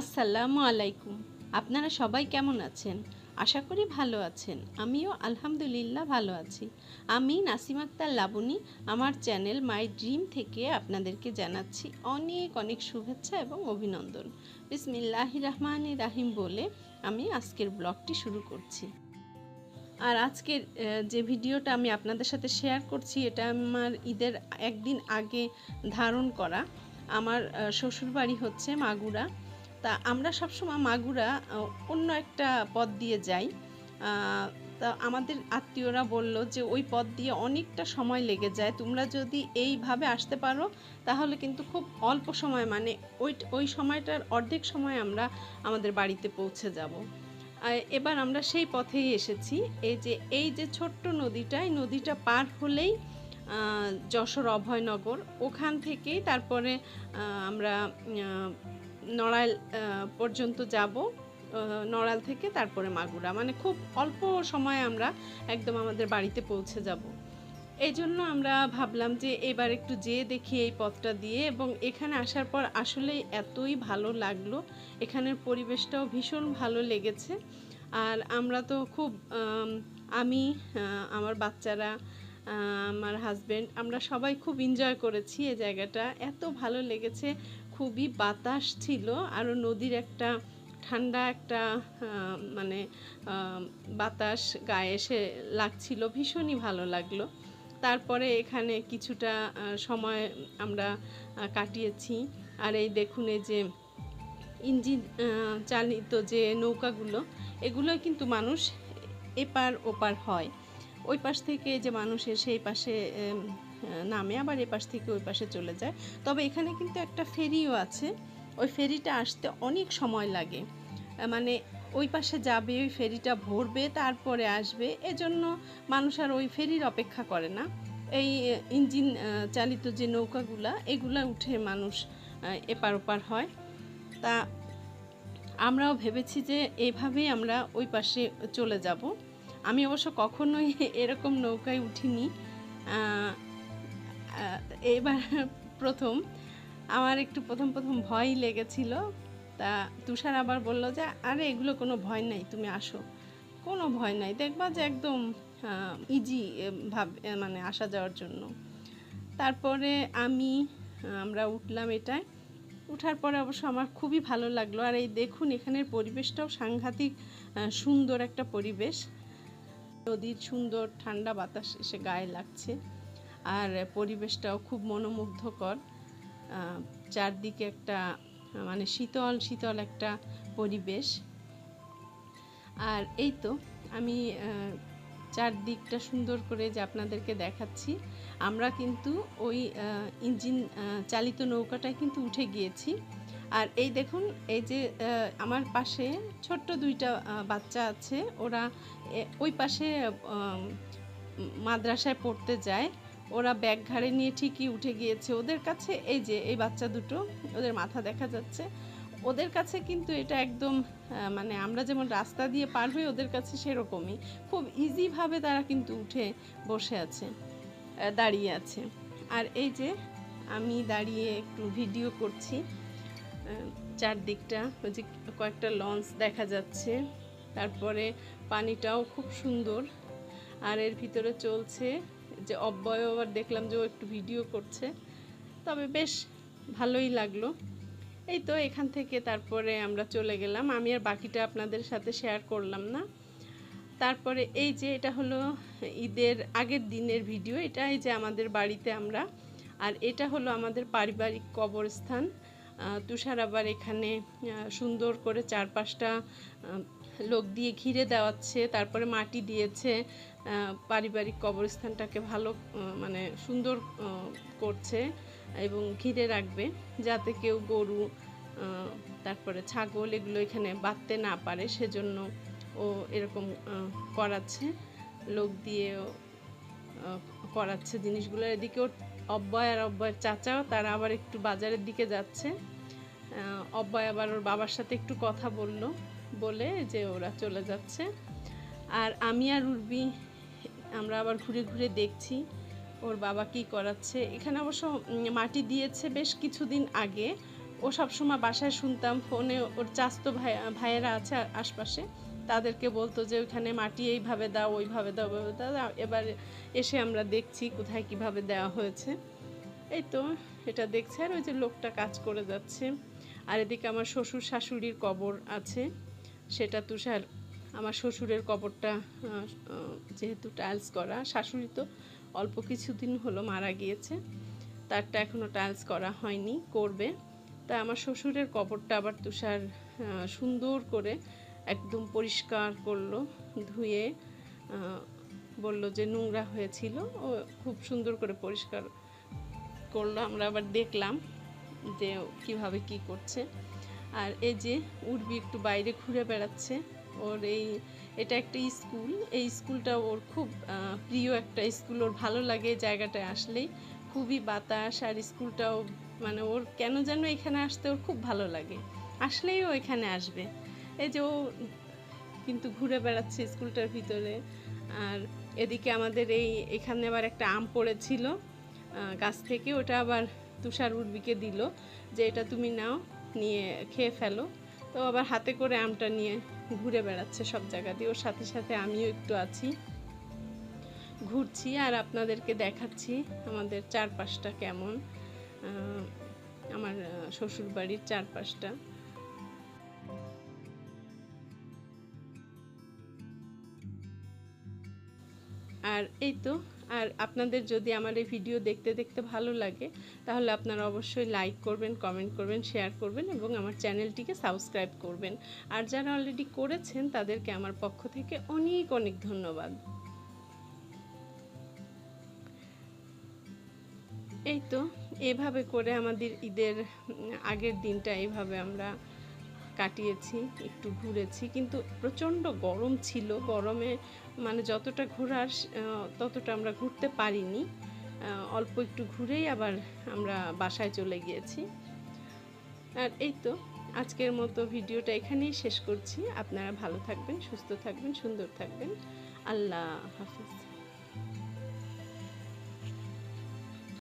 আসসালামু আলাইকুম। আপনারা সবাই কেমন আছেন? আশা করি ভালো আছেন। আমিও আলহামদুলিল্লাহ ভালো আছি। আমি নাসিম আক্তার লাবণী আমার চ্যানেল মাই ড্রিম থেকে আপনাদেরকে জানাচ্ছি অনেক অনেক শুভেচ্ছা এবং অভিনন্দন। বিসমিল্লাহ রহমান রাহিম বলে আমি আজকের ব্লগটি শুরু করছি। আর আজকের যে ভিডিওটা আমি আপনাদের সাথে শেয়ার করছি, এটা আমার ঈদের একদিন আগে ধারণ করা। আমার শ্বশুরবাড়ি হচ্ছে মাগুরা। তা আমরা সবসময় মাগুরা অন্য একটা পথ দিয়ে যাই। তা আমাদের আত্মীয়রা বলল যে, ওই পথ দিয়ে অনেকটা সময় লেগে যায়। তোমরা যদি এইভাবে আসতে পারো, তাহলে কিন্তু খুব অল্প সময় মানে ওই ওই সময়টার অর্ধেক সময় আমরা আমাদের বাড়িতে পৌঁছে যাব। এবার আমরা সেই পথেই এসেছি। এই যে এই যে ছোট্ট নদীটা, এই নদীটা পার হলেই যশোর অভয়নগর। ওখান থেকেই তারপরে আমরা নড়াইল পর্যন্ত যাব নড়াইল থেকে তারপরে মাগুরা। মানে খুব অল্প সময় আমরা একদম আমাদের বাড়িতে পৌঁছে যাব। এই জন্য আমরা ভাবলাম যে এবার একটু যেয়ে দেখি এই পথটা দিয়ে এবং এখানে আসার পর আসলে এতই ভালো লাগল। এখানের পরিবেশটাও ভীষণ ভালো লেগেছে। আর আমরা তো খুব, আমি আমার বাচ্চারা আমার হাজব্যান্ড আমরা সবাই খুব এনজয় করেছি এই জায়গাটা। এত ভালো লেগেছে। খুবই বাতাস ছিল, আরও নদীর একটা ঠান্ডা একটা মানে বাতাস গায়ে এসে লাগছিল, ভীষণই ভালো লাগল। তারপরে এখানে কিছুটা সময় আমরা কাটিয়েছি। আর এই দেখুন, এই যে ইঞ্জিন চালিত যে নৌকাগুলো, এগুলো কিন্তু মানুষ এপার ওপার হয়। ওই পাশ থেকে যে মানুষের সেই পাশে নামে, আবার এপাশ থেকে ওই পাশে চলে যায়। তবে এখানে কিন্তু একটা ফেরিও আছে। ওই ফেরিটা আসতে অনেক সময় লাগে। মানে ওই পাশে যাবে, ওই ফেরিটা ভরবে, তারপরে আসবে। এজন্য মানুষ আর ওই ফেরির অপেক্ষা করে না। এই ইঞ্জিন চালিত যে নৌকাগুলা, এগুলা উঠে মানুষ এপার ওপার হয়। তা আমরাও ভেবেছি যে এভাবেই আমরা ওই পাশে চলে যাব। আমি অবশ্য কখনোই এরকম নৌকায় উঠিনি। এবার প্রথম, আমার একটু প্রথম প্রথম ভয় লেগেছিল। তা তুষার আবার বলল যে, আরে, এগুলো কোনো ভয় নাই, তুমি আসো। কোনো ভয় নাই, দেখবা যে একদম ইজি ভাব মানে আসা যাওয়ার জন্য। তারপরে আমি, আমরা উঠলাম এটায়। উঠার পরে অবশ্য আমার খুবই ভালো লাগল। আর এই দেখুন, এখানের পরিবেশটাও সাংঘাতিক সুন্দর একটা পরিবেশ। নদীর সুন্দর ঠান্ডা বাতাস এসে গায়ে লাগছে। আর পরিবেশটাও খুব মনোমুগ্ধকর। চারদিকে একটা মানে শীতল শীতল একটা পরিবেশ। আর এই তো, আমি চারদিকটা সুন্দর করে যে আপনাদেরকে দেখাচ্ছি। আমরা কিন্তু ওই ইঞ্জিন চালিত নৌকাটায় কিন্তু উঠে গিয়েছি। আর এই দেখুন, এই যে আমার পাশে ছোট্ট দুইটা বাচ্চা আছে। ওরা ওই পাশে মাদ্রাসায় পড়তে যায়। ওরা ব্যাগ ঘাড়ে নিয়ে ঠিকই উঠে গিয়েছে। ওদের কাছে এই যে, এই বাচ্চা দুটো, ওদের মাথা দেখা যাচ্ছে। ওদের কাছে কিন্তু এটা একদম মানে আমরা যেমন রাস্তা দিয়ে পার হই, ওদের কাছে সেরকমই। খুব ইজিভাবে তারা কিন্তু উঠে বসে আছে দাঁড়িয়ে আছে। আর এই যে, আমি দাঁড়িয়ে একটু ভিডিও করছি চারদিকটা, ওই যে কয়েকটা লঞ্চ দেখা যাচ্ছে। তারপরে পানিটাও খুব সুন্দর। আর এর ভিতরে চলছে যে অব্যয় আবার দেখলাম যে ও একটু ভিডিও করছে। তবে বেশ ভালোই লাগল। এই তো এখান থেকে তারপরে আমরা চলে গেলাম। আমি আর বাকিটা আপনাদের সাথে শেয়ার করলাম না। তারপরে এই যে এটা হলো ঈদের আগের দিনের ভিডিও এটা এই যে আমাদের বাড়িতে আমরা। আর এটা হলো আমাদের পারিবারিক কবরস্থান। তুষার আবার এখানে সুন্দর করে চারপাশটা লোক দিয়ে ঘিরে দেওয়াচ্ছে তারপরে মাটি দিয়েছে পারিবারিক কবরস্থানটাকে ভালো মানে সুন্দর করছে এবং ঘিরে রাখবে যাতে কেউ গরু তারপরে ছাগল এগুলো এখানে বাঁধতে না পারে। সেজন্য ও এরকম করাচ্ছে লোক দিয়ে ও, আহ, করাচ্ছে জিনিসগুলো। এদিকে ওর অব্যয় আর অব্যয়ের চাচাও তারা আবার একটু বাজারের দিকে যাচ্ছে। অব্যয় আবার ওর বাবার সাথে একটু কথা বলল। বলে যে ওরা চলে যাচ্ছে। আর আমি আর উর্বি, আমরা আবার ঘুরে ঘুরে দেখছি ওর বাবা কি করাচ্ছে। এখানে অবশ্য মাটি দিয়েছে বেশ কিছুদিন আগে। ও সবসময় বাসায় শুনতাম, ফোনে ওর চাস্তো ভাই, ভাইয়েরা আছে আশপাশে, তাদেরকে বলতো যে ওইখানে মাটি এইভাবে দাও, ওইভাবে দাও ওইভাবে দাও। এবার এসে আমরা দেখছি কোথায় কীভাবে দেওয়া হয়েছে। এই তো এটা দেখছে আর ওই যে লোকটা কাজ করে যাচ্ছে। আর এদিকে আমার শ্বশুর শাশুড়ির কবর আছে। সেটা তুষার আমার শ্বশুরের কবরটা যেহেতু টাইলস করা, শাশুড়ি তো অল্প কিছুদিন হলো মারা গিয়েছে, তারটা এখনও টাইলস করা হয়নি, করবে। তা আমার শ্বশুরের কবরটা আবার তুষার সুন্দর করে একদম পরিষ্কার করল, ধুয়ে বলল যে নোংরা হয়েছিল, ও খুব সুন্দর করে পরিষ্কার করল। আমরা আবার দেখলাম যে কীভাবে কি করছে। আর এই যে উর্বি একটু বাইরে ঘুরে বেড়াচ্ছে, ওর এই, এটা একটা স্কুল, এই স্কুলটা ওর খুব প্রিয় একটা স্কুল, ওর ভালো লাগে জায়গাটায় আসলেই। খুবই বাতাস আর স্কুলটাও মানে ওর কেন যেন এখানে আসতে ওর খুব ভালো লাগে। আসলেই ও এখানে আসবে। এই যে ও কিন্তু ঘুরে বেড়াচ্ছে স্কুলটার ভিতরে। আর এদিকে আমাদের এই, এখানে আবার একটা আম পড়েছিল গাছ থেকে, ওটা আবার তুষার উর্বিকে দিল যে, এটা তুমি নাও। নিয়ে খেয়ে ফেলো। তো আবার হাতে করে আমটা নিয়ে ঘুরে বেড়াচ্ছে সব জায়গা দিয়ে। ওর সাথে সাথে আমিও একটু আছি। ঘুরছি আর আপনাদেরকে দেখাচ্ছি আমাদের চারপাশটা কেমন। আমার শ্বশুর বাড়ির চারপাশটা। আর এই তো আর আপনাদের যদি আমার এই ভিডিও দেখতে দেখতে ভালো লাগে, তাহলে আপনারা অবশ্যই লাইক করবেন কমেন্ট করবেন শেয়ার করবেন এবং আমার চ্যানেলটিকে সাবস্ক্রাইব করবেন। আর যারা অলরেডি করেছেন, তাদেরকে আমার পক্ষ থেকে অনেক অনেক ধন্যবাদ। এই তো, এভাবে করে আমাদের ঈদের, আগের দিনটা এইভাবে আমরা কাটিয়েছি, একটু ঘুরেছি। কিন্তু প্রচণ্ড গরম ছিল, গরমে মানে যতটা ঘোরার ততটা আমরা ঘুরতে পারিনি। অল্প একটু ঘুরেই আবার আমরা বাসায় চলে গিয়েছি। আর এই তো, আজকের মতো ভিডিওটা এখানেই শেষ করছি। আপনারা ভালো থাকবেন, সুস্থ থাকবেন, সুন্দর থাকবেন। আল্লাহ হাফিজ।